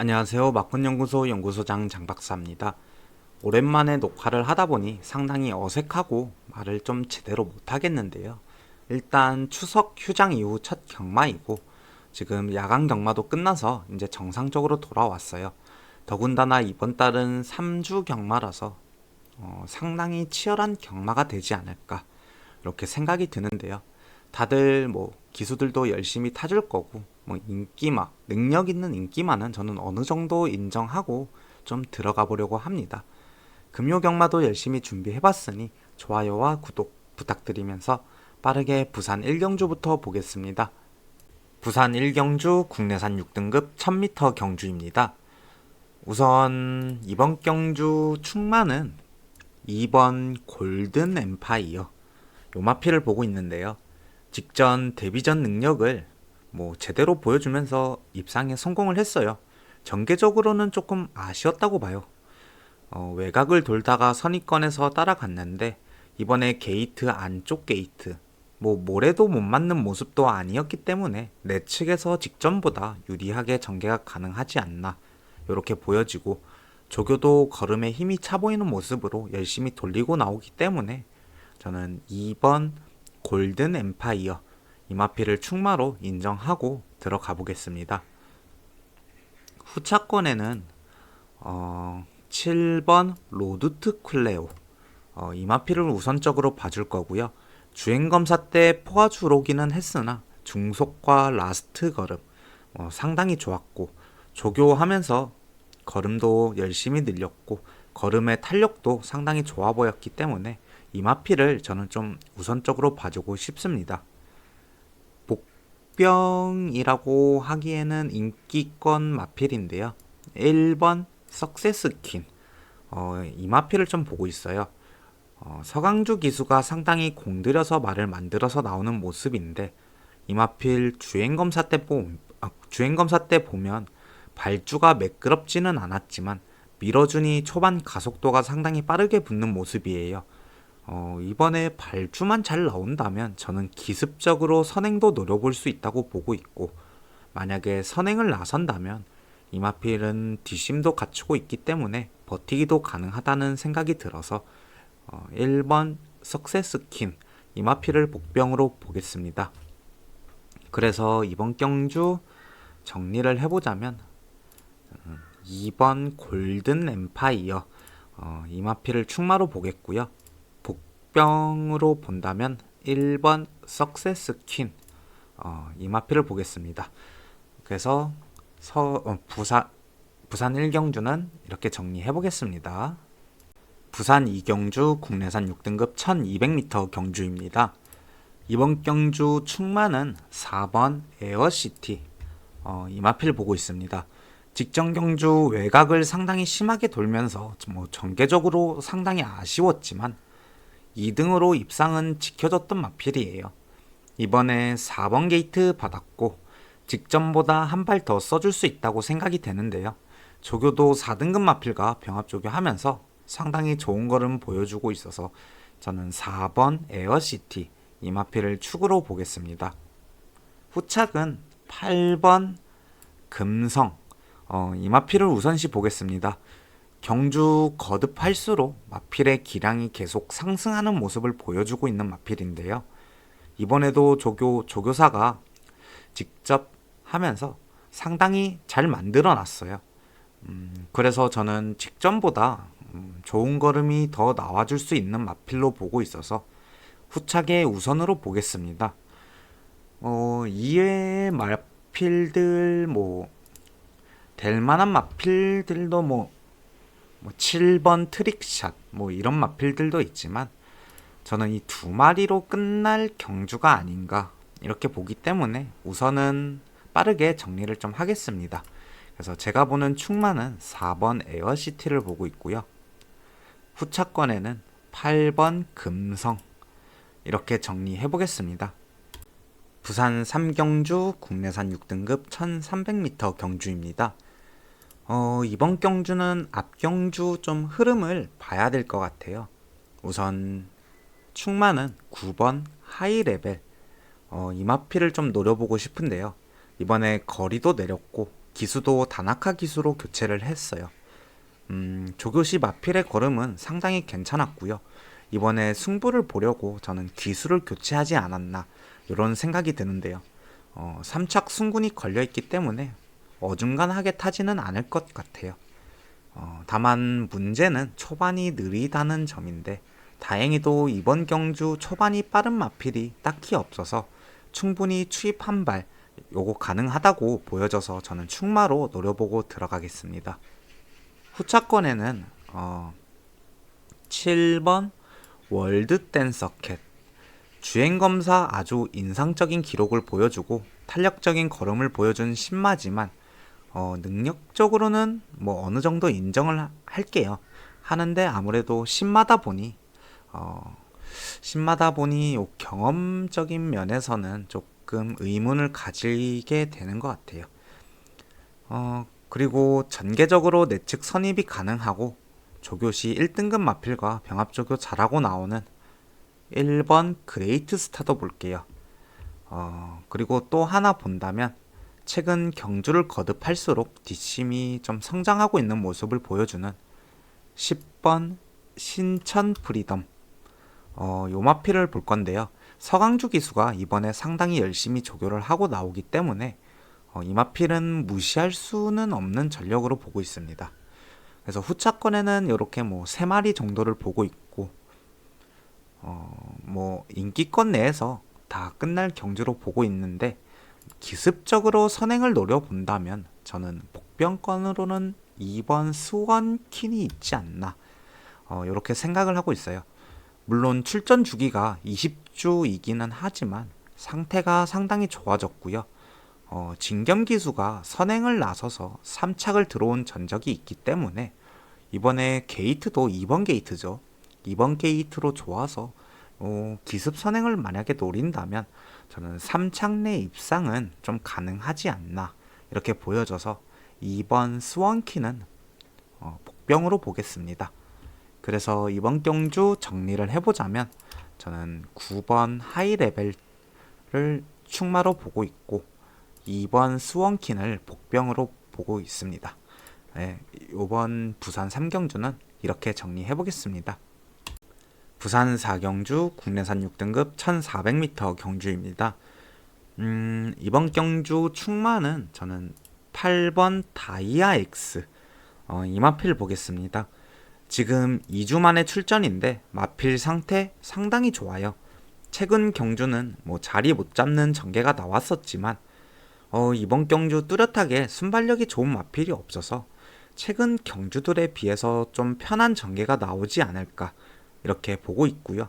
안녕하세요. 마콘연구소 연구소장 장박사입니다. 오랜만에 녹화를 하다 보니 상당히 어색하고 말을 좀 제대로 못하겠는데요. 일단 추석 휴장 이후 첫 경마이고 지금 야간 경마도 끝나서 이제 정상적으로 돌아왔어요. 더군다나 이번 달은 3주 경마라서 어, 상당히 치열한 경마가 되지 않을까 이렇게 생각이 드는데요. 다들 뭐 기수들도 열심히 타줄 거고 뭐 인기마 능력 있는 인기마는 저는 어느 정도 인정하고 좀 들어가 보려고 합니다. 금요 경마도 열심히 준비해 봤으니 좋아요와 구독 부탁드리면서 빠르게 부산 1경주부터 보겠습니다. 부산 1경주 국내산 6등급 1000m 경주입니다. 우선 이번 경주 충마는 2번 골든 엠파이어 요마피를 보고 있는데요. 직전 데뷔전 능력을 뭐 제대로 보여주면서 입상에 성공을 했어요. 전개적으로는 조금 아쉬웠다고 봐요. 어, 외곽을 돌다가 선입권에서 따라갔는데 이번에 게이트 안쪽 게이트 뭐 모래도 못 맞는 모습도 아니었기 때문에 내 측에서 직전보다 유리하게 전개가 가능하지 않나 이렇게 보여지고 조교도 걸음에 힘이 차 보이는 모습으로 열심히 돌리고 나오기 때문에 저는 2번 골든 엠파이어 이마피를 충마로 인정하고 들어가 보겠습니다. 후차권에는 어, 7번 로드트 쿨레오 어, 이마피를 우선적으로 봐줄 거고요. 주행검사 때 포화 주로기는 했으나 중속과 라스트 걸음 어, 상당히 좋았고 조교하면서 걸음도 열심히 늘렸고 걸음의 탄력도 상당히 좋아 보였기 때문에 이마피를 저는 좀 우선적으로 봐주고 싶습니다. 복병이라고 하기에는 인기권 마필인데요. 1번 석세스킨 어, 이마피를 좀 보고 있어요. 어, 서강주 기수가 상당히 공들여서 말을 만들어서 나오는 모습인데 이마필 주행검사 때 보, 아, 주행검사 때 보면 발주가 매끄럽지는 않았지만 밀어준이 초반 가속도가 상당히 빠르게 붙는 모습이에요. 어, 이번에 발주만 잘 나온다면 저는 기습적으로 선행도 노려볼 수 있다고 보고 있고 만약에 선행을 나선다면 이마필은 뒷심도 갖추고 있기 때문에 버티기도 가능하다는 생각이 들어서 어, 1번 석세스킨 이마필을 복병으로 보겠습니다. 그래서 이번 경주 정리를 해보자면 2번 골든 엠파이어 어, 이마피를 충마로 보겠고요. 복병으로 본다면 1번 석세스 퀸 어, 이마피를 보겠습니다. 그래서 서, 어, 부산 부산 1경주는 이렇게 정리해 보겠습니다. 부산 2경주 국내산 6등급 1200m 경주입니다. 이번 경주 충마는 4번 에어시티 어, 이마필 보고 있습니다. 직전 경주 외곽을 상당히 심하게 돌면서 뭐 전개적으로 상당히 아쉬웠지만 2등으로 입상은 지켜졌던 마필이에요. 이번에 4번 게이트 받았고 직전보다 한 발 더 써줄 수 있다고 생각이 되는데요. 조교도 4등급 마필과 병합 조교 하면서 상당히 좋은 걸음 보여주고 있어서 저는 4번 에어시티 이 마필을 축으로 보겠습니다. 후착은 8번 금성 어, 이 마필을 우선시 보겠습니다. 경주 거듭할수록 마필의 기량이 계속 상승하는 모습을 보여주고 있는 마필인데요. 이번에도 조교 조교사가 직접 하면서 상당히 잘 만들어 놨어요. 음, 그래서 저는 직전보다 음, 좋은 걸음이 더 나와줄 수 있는 마필로 보고 있어서 후착에 우선으로 보겠습니다. 어, 이외의 마필들 뭐 될 만한 마필들도 뭐, 뭐 7번 트릭샷 뭐 이런 마필들도 있지만 저는 이 두 마리로 끝날 경주가 아닌가 이렇게 보기 때문에 우선은 빠르게 정리를 좀 하겠습니다. 그래서 제가 보는 충만은 4번 에어시티를 보고 있고요. 후차권에는 8번 금성 이렇게 정리해 보겠습니다. 부산 3경주 국내산 6등급 1300m 경주입니다. 어, 이번 경주는 앞 경주 좀 흐름을 봐야 될 것 같아요. 우선 충만은 9번 하이 레벨 어, 이마피를 좀 노려보고 싶은데요. 이번에 거리도 내렸고 기수도 다나카 기수로 교체를 했어요. 음, 조교시 마필의 걸음은 상당히 괜찮았고요. 이번에 승부를 보려고 저는 기수를 교체하지 않았나 이런 생각이 드는데요. 어, 3착 승군이 걸려있기 때문에 어중간하게 타지는 않을 것 같아요. 어, 다만 문제는 초반이 느리다는 점인데 다행히도 이번 경주 초반이 빠른 마필이 딱히 없어서 충분히 추입 한 발 요거 가능하다고 보여져서 저는 충마로 노려보고 들어가겠습니다. 후차권에는 어, 7번 월드 댄서캣 주행검사 아주 인상적인 기록을 보여주고 탄력적인 걸음을 보여준 신마지만 어, 능력적으로는 뭐 어느 정도 인정을 하- 할게요. 하는데 아무래도 신마다 보니 어, 신마다 보니 요 경험적인 면에서는 조금 의문을 가지게 되는 것 같아요. 어, 그리고 전개적으로 내측 선입이 가능하고 조교시 1등급 마필과 병합조교 잘하고 나오는 1번 그레이트 스타도 볼게요. 어, 그리고 또 하나 본다면 최근 경주를 거듭할수록 뒷심이 좀 성장하고 있는 모습을 보여주는 10번 신천 프리덤 어, 요 마필을 볼 건데요. 서강주 기수가 이번에 상당히 열심히 조교를 하고 나오기 때문에 어, 이 마필은 무시할 수는 없는 전력으로 보고 있습니다. 그래서 후차권에는 이렇게 뭐세 마리 정도를 보고 있고 어, 뭐 인기권 내에서 다 끝날 경주로 보고 있는데 기습적으로 선행을 노려본다면 저는 복병권으로는 2번 수원킨이 있지 않나 어, 이렇게 생각을 하고 있어요. 물론 출전 주기가 20주이기는 하지만 상태가 상당히 좋아졌고요. 어, 진겸 기수가 선행을 나서서 3착을 들어온 전적이 있기 때문에 이번에 게이트도 2번 게이트죠. 2번 게이트로 좋아서 어, 기습 선행을 만약에 노린다면 저는 3착 내 입상은 좀 가능하지 않나 이렇게 보여져서 2번 스원키는 어, 복병으로 보겠습니다. 그래서 이번 경주 정리를 해보자면 저는 9번 하이 레벨을 충마로 보고 있고 2번 수원킨을 복병으로 보고 있습니다. 네, 이번 부산 3경주는 이렇게 정리해 보겠습니다. 부산 4경주 국내산 6등급 1400m 경주입니다. 음, 이번 경주 충마는 저는 8번 다이아 X 어, 이 마필 보겠습니다. 지금 2주 만에 출전인데 마필 상태 상당히 좋아요. 최근 경주는 뭐 자리 못 잡는 전개가 나왔었지만 어, 이번 경주 뚜렷하게 순발력이 좋은 마필이 없어서 최근 경주들에 비해서 좀 편한 전개가 나오지 않을까 이렇게 보고 있고요.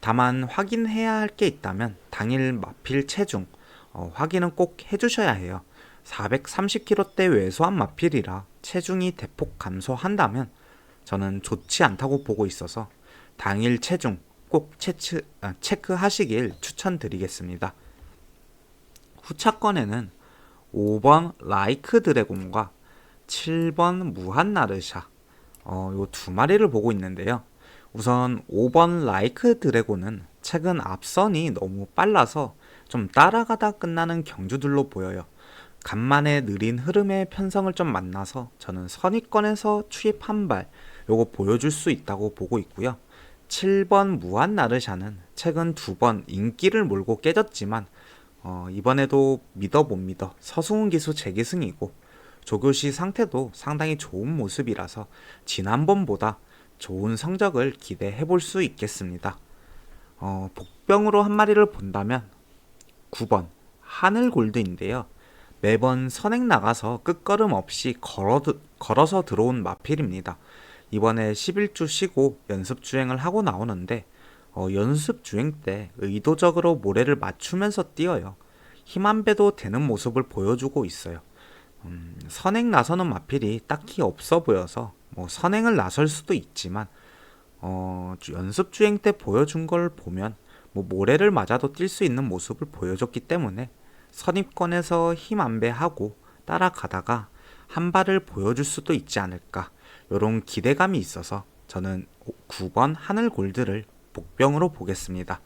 다만 확인해야 할 게 있다면 당일 마필 체중 어, 확인은 꼭 해주셔야 해요. 430kg대 외소한 마필이라 체중이 대폭 감소한다면 저는 좋지 않다고 보고 있어서 당일 체중 꼭 체크, 아, 체크하시길 추천드리겠습니다. 후차권에는 5번 라이크 드래곤과 7번 무한 나르샤 어, 요 두 마리를 보고 있는데요. 우선 5번 라이크 드래곤은 최근 앞선이 너무 빨라서 좀 따라가다 끝나는 경주들로 보여요. 간만에 느린 흐름의 편성을 좀 만나서 저는 선입권에서 추입 한 발 요거 보여줄 수 있다고 보고 있고요. 7번 무한 나르샤는 최근 두 번 인기를 몰고 깨졌지만 어, 이번에도 믿어 못 믿어 서승훈 기수 재기승이고 조교시 상태도 상당히 좋은 모습이라서 지난번보다 좋은 성적을 기대해 볼 수 있겠습니다. 어, 복병으로 한 마리를 본다면 9번 하늘 골드인데요. 매번 선행 나가서 끝걸음 없이 걸어, 걸어서 들어온 마필입니다. 이번에 11주 쉬고 연습 주행을 하고 나오는데 어, 연습 주행 때 의도적으로 모래를 맞추면서 뛰어요. 힘 한 배도 되는 모습을 보여주고 있어요. 음, 선행 나서는 마필이 딱히 없어 보여서 뭐 선행을 나설 수도 있지만 어, 주- 연습 주행 때 보여준 걸 보면 뭐 모래를 맞아도 뛸 수 있는 모습을 보여줬기 때문에 선입권에서 힘 안배하고 따라가다가 한 발을 보여줄 수도 있지 않을까 이런 기대감이 있어서 저는 9번 하늘 골드를 복병으로 보겠습니다.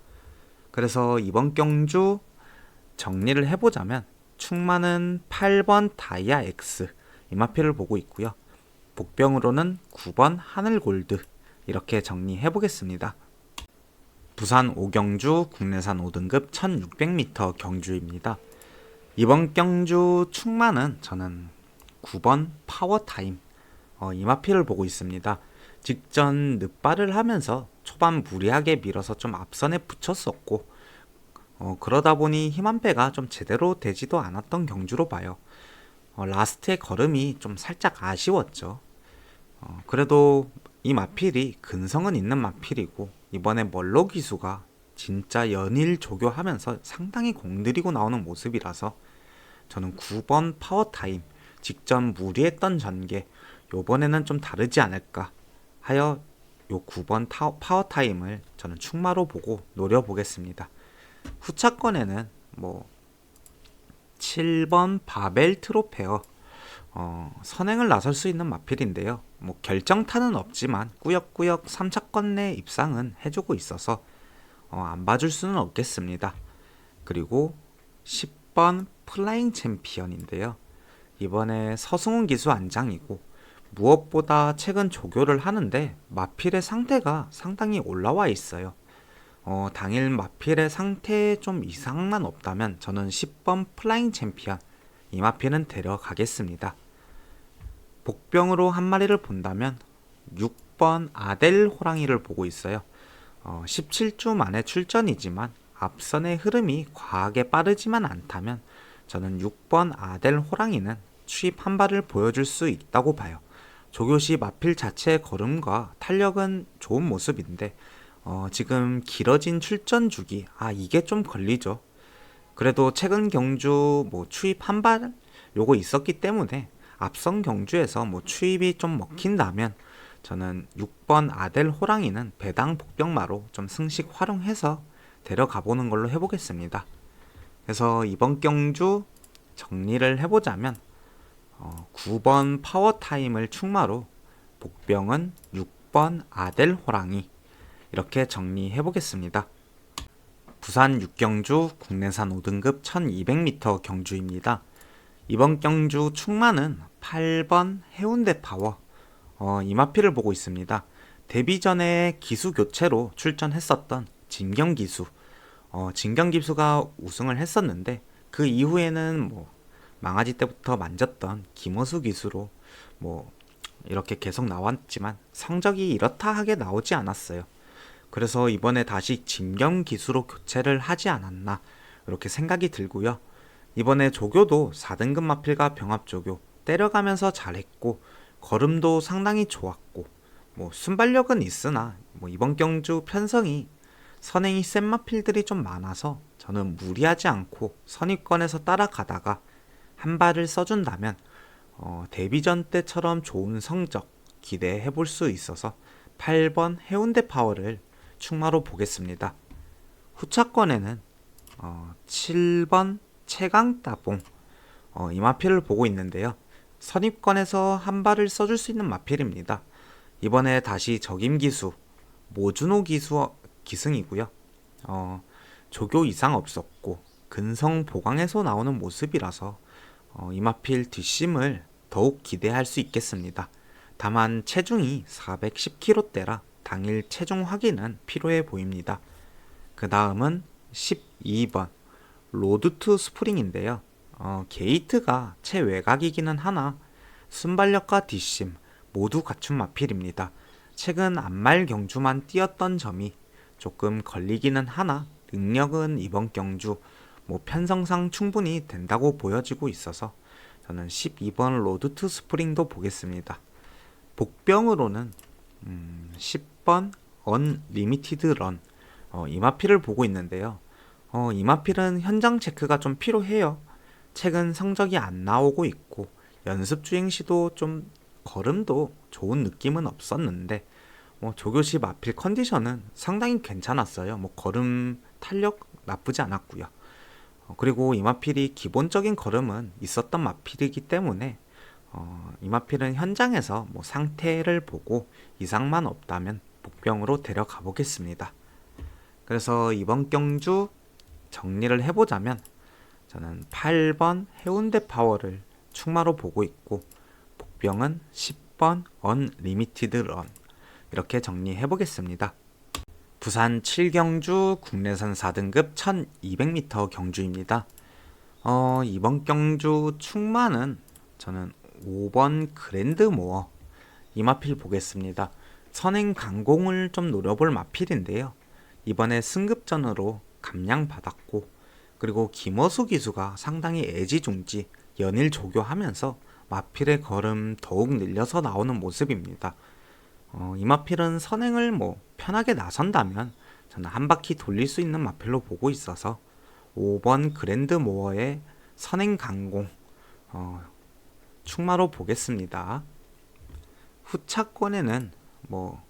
그래서 이번 경주 정리를 해보자면 충마는 8번 다이아 X 이마필을 보고 있고요. 복병으로는 9번 하늘 골드 이렇게 정리해 보겠습니다. 부산 오경주 국내산 5등급 1600m 경주입니다. 이번 경주 충마는 저는 9번 파워타임 어, 이마피를 보고 있습니다. 직전 늪발을 하면서 초반 무리하게 밀어서 좀 앞선에 붙였었고 어, 그러다 보니 힘한배가 좀 제대로 되지도 않았던 경주로 봐요. 어, 라스트의 걸음이 좀 살짝 아쉬웠죠. 어, 그래도 이 마필이 근성은 있는 마필이고 이번에 멀로 기수가 진짜 연일 조교하면서 상당히 공들이고 나오는 모습이라서 저는 9번 파워타임 직전 무리했던 전개 요번에는 좀 다르지 않을까 하여 요 9번 파워타임을 저는 충마로 보고 노려보겠습니다. 후차권에는 뭐 7번 바벨 트로페어 어, 선행을 나설 수 있는 마필인데요. 뭐 결정타는 없지만 꾸역꾸역 3차권 내 입상은 해주고 있어서 어, 안 봐줄 수는 없겠습니다. 그리고 10번 플라잉 챔피언인데요. 이번에 서승훈 기수 안장이고 무엇보다 최근 조교를 하는데 마필의 상태가 상당히 올라와 있어요. 어, 당일 마필의 상태에 좀 이상만 없다면 저는 10번 플라잉 챔피언 이 마필은 데려가겠습니다. 복병으로 한 마리를 본다면 6번 아델 호랑이를 보고 있어요. 어, 17주 만에 출전이지만 앞선의 흐름이 과하게 빠르지만 않다면 저는 6번 아델 호랑이는 추입 한 발을 보여줄 수 있다고 봐요. 조교시 마필 자체의 걸음과 탄력은 좋은 모습인데 어, 지금 길어진 출전 주기 아 이게 좀 걸리죠. 그래도 최근 경주 뭐 추입 한 발 요거 있었기 때문에 앞선 경주에서 뭐 추입이 좀 먹힌다면 저는 6번 아델 호랑이는 배당 복병마로 좀 승식 활용해서 데려가 보는 걸로 해보겠습니다. 그래서 이번 경주 정리를 해보자면 어, 9번 파워타임을 충마로 복병은 6번 아델 호랑이 이렇게 정리해 보겠습니다. 부산 육경주 국내산 5등급 1200m 경주입니다. 이번 경주 충마는 8번 해운대 파워 어, 이마피를 보고 있습니다. 데뷔 전에 기수 교체로 출전했었던 진경 기수 어, 진경 기수가 우승을 했었는데 그 이후에는 뭐 망아지 때부터 만졌던 김호수 기수로 뭐 이렇게 계속 나왔지만 성적이 이렇다 하게 나오지 않았어요. 그래서 이번에 다시 진경 기수로 교체를 하지 않았나 이렇게 생각이 들고요. 이번에 조교도 4등급 마필과 병합 조교 때려가면서 잘했고 걸음도 상당히 좋았고 뭐 순발력은 있으나 뭐 이번 경주 편성이 선행이 센 마필들이 좀 많아서 저는 무리하지 않고 선입권에서 따라가다가 한 발을 써준다면 어, 데뷔전 때처럼 좋은 성적 기대해 볼 수 있어서 8번 해운대 파워를 충마로 보겠습니다. 후차권에는 어, 7번 최강 따봉 어, 이 마필을 보고 있는데요. 선입권에서 한 발을 써줄 수 있는 마필입니다. 이번에 다시 적임 기수 모준호 기수 기승이고요. 어, 조교 이상 없었고 근성 보강에서 나오는 모습이라서 어, 이마필 뒷심을 더욱 기대할 수 있겠습니다. 다만 체중이 410kg대라 당일 체중 확인은 필요해 보입니다. 그 다음은 12번 로드 투 스프링인데요. 어, 게이트가 최외곽이기는 하나 순발력과 뒷심 모두 갖춘 마필입니다. 최근 안말 경주만 뛰었던 점이 조금 걸리기는 하나 능력은 이번 경주 뭐 편성상 충분히 된다고 보여지고 있어서 저는 12번 로드 투 스프링도 보겠습니다. 복병으로는 음, 10번 언리미티드 런 어, 이마필을 보고 있는데요. 어, 이마필은 현장 체크가 좀 필요해요. 최근 성적이 안 나오고 있고 연습 주행 시도 좀 걸음도 좋은 느낌은 없었는데 뭐 조교시 마필 컨디션은 상당히 괜찮았어요. 뭐 걸음 탄력 나쁘지 않았고요. 어, 그리고 이마필이 기본적인 걸음은 있었던 마필이기 때문에 어, 이마필은 현장에서 뭐 상태를 보고 이상만 없다면 복병으로 데려가 보겠습니다. 그래서 이번 경주 정리를 해보자면 저는 8번 해운대 파워를 충마로 보고 있고 복병은 10번 언리미티드 런 이렇게 정리해 보겠습니다. 부산 7경주 국내선 4등급 1200m 경주입니다. 어, 이번 경주 충마는 저는 5번 그랜드 모어 이 마필 보겠습니다. 선행 강공을 좀 노려볼 마필인데요. 이번에 승급전으로 감량받았고 그리고 김어수 기수가 상당히 애지중지 연일 조교하면서 마필의 걸음 더욱 늘려서 나오는 모습입니다. 어, 이 마필은 선행을 뭐 편하게 나선다면 저는 한 바퀴 돌릴 수 있는 마필로 보고 있어서 5번 그랜드 모어의 선행 강공 어, 충마로 보겠습니다. 후차권에는 뭐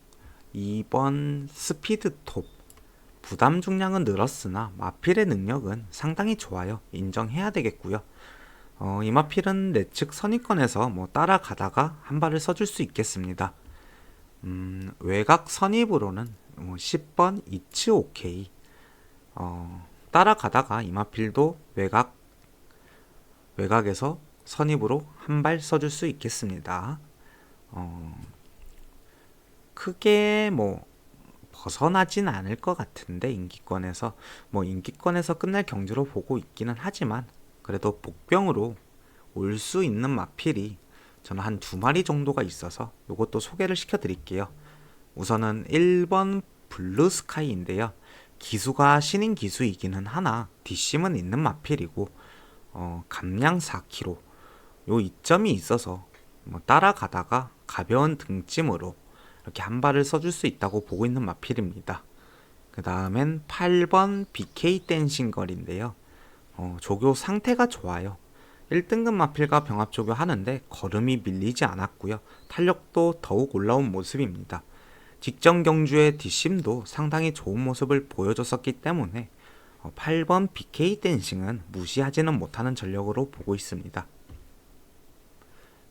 2번 스피드 톱 부담 중량은 늘었으나 마필의 능력은 상당히 좋아요. 인정해야 되겠고요. 어, 이 마필은 내측 선입권에서 뭐 따라가다가 한 발을 써줄 수 있겠습니다. 음, 외곽 선입으로는 뭐 10번 이츠 오케이 어, 따라가다가 이마필도 외곽 외곽에서 선입으로 한 발 써줄 수 있겠습니다. 어, 크게 뭐 벗어나진 않을 것 같은데 인기권에서 뭐 인기권에서 끝날 경주로 보고 있기는 하지만 그래도 복병으로 올 수 있는 마필이 저는 한 두 마리 정도가 있어서 이것도 소개를 시켜 드릴게요. 우선은 1번 블루스카이인데요. 기수가 신인 기수이기는 하나 뒷심은 있는 마필이고 어, 감량 4kg 요 이점이 있어서 뭐 따라가다가 가벼운 등짐으로 이렇게 한 발을 써줄 수 있다고 보고 있는 마필입니다. 그 다음엔 8번 BK 댄싱걸인데요. 어, 조교 상태가 좋아요. 1등급 마필과 병합 조교 하는데 걸음이 밀리지 않았고요. 탄력도 더욱 올라온 모습입니다. 직전 경주의 뒷심도 상당히 좋은 모습을 보여줬었기 때문에 8번 BK 댄싱은 무시하지는 못하는 전력으로 보고 있습니다.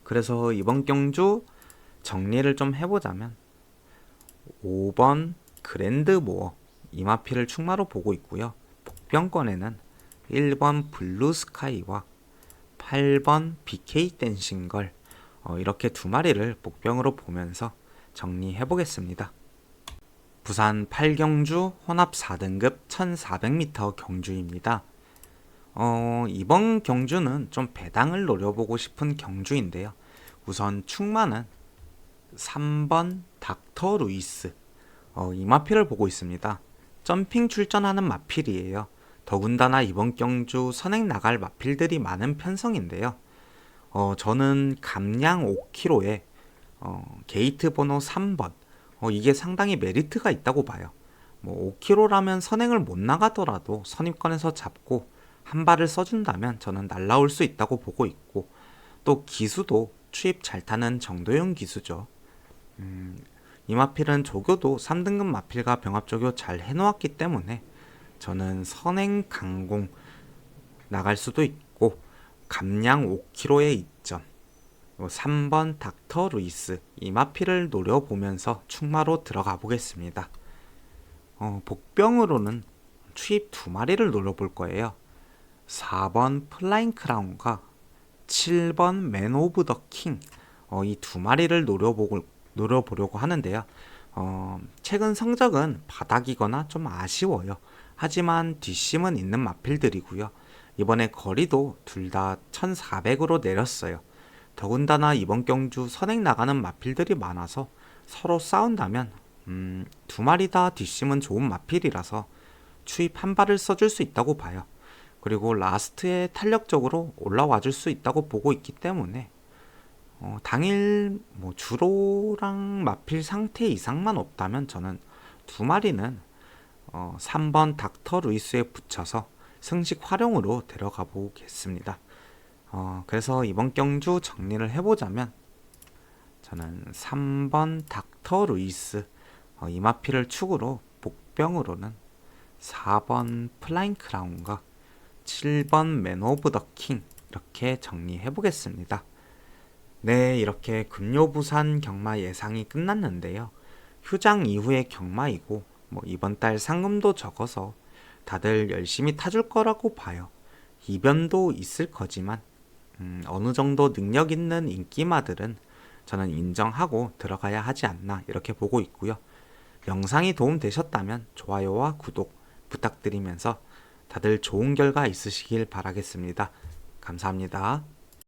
그래서 이번 경주 정리를 좀 해보자면 5번 그랜드 모어 이마피를 충마로 보고 있고요. 복병권에는 1번 블루 스카이와 8번 BK 댄싱걸 어, 이렇게 두 마리를 복병으로 보면서 정리해 보겠습니다. 부산 8경주 혼합 4등급 1400m 경주입니다. 어, 이번 경주는 좀 배당을 노려보고 싶은 경주인데요. 우선 충마는 3번 닥터 루이스 어, 이 마필을 보고 있습니다. 점핑 출전하는 마필이에요. 더군다나 이번 경주 선행 나갈 마필들이 많은 편성인데요. 어, 저는 감량 5kg에 어, 게이트 번호 3번 어, 이게 상당히 메리트가 있다고 봐요. 뭐 5kg라면 선행을 못 나가더라도 선입권에서 잡고 한 발을 써준다면 저는 날라올 수 있다고 보고 있고 또 기수도 추입 잘 타는 정도용 기수죠. 음, 이 마필은 조교도 3등급 마필과 병합 조교 잘 해놓았기 때문에 저는 선행 강공 나갈 수도 있고 감량 5kg의 이점 3번 닥터 루이스 이 마필을 노려보면서 충마로 들어가 보겠습니다. 어, 복병으로는 추입 두 마리를 노려볼 거예요. 4번 플라잉 크라운과 7번 맨 오브 더 킹. 어, 이 두 마리를 노려보고, 노려보려고 하는데요. 어, 최근 성적은 바닥이거나 좀 아쉬워요. 하지만 뒷심은 있는 마필들이고요. 이번에 거리도 둘 다 1400으로 내렸어요. 더군다나 이번 경주 선행 나가는 마필들이 많아서 서로 싸운다면 음, 두 마리 다 뒷심은 좋은 마필이라서 추입 한 발을 써줄 수 있다고 봐요. 그리고 라스트에 탄력적으로 올라와 줄 수 있다고 보고 있기 때문에 어, 당일 뭐 주로랑 마필 상태 이상만 없다면 저는 두 마리는 어, 3번 닥터 루이스에 붙여서 승식 활용으로 데려가 보겠습니다. 어, 그래서 이번 경주 정리를 해보자면 저는 3번 닥터 루이스 어, 이마피를 축으로 복병으로는 4번 플라잉 크라운과 7번 맨 오브 더 킹 이렇게 정리해 보겠습니다. 네, 이렇게 금요부산 경마 예상이 끝났는데요. 휴장 이후의 경마이고 뭐 이번 달 상금도 적어서 다들 열심히 타줄 거라고 봐요. 이변도 있을 거지만 음, 어느 정도 능력 있는 인기마들은 저는 인정하고 들어가야 하지 않나 이렇게 보고 있고요. 영상이 도움 되셨다면 좋아요와 구독 부탁드리면서 다들 좋은 결과 있으시길 바라겠습니다. 감사합니다.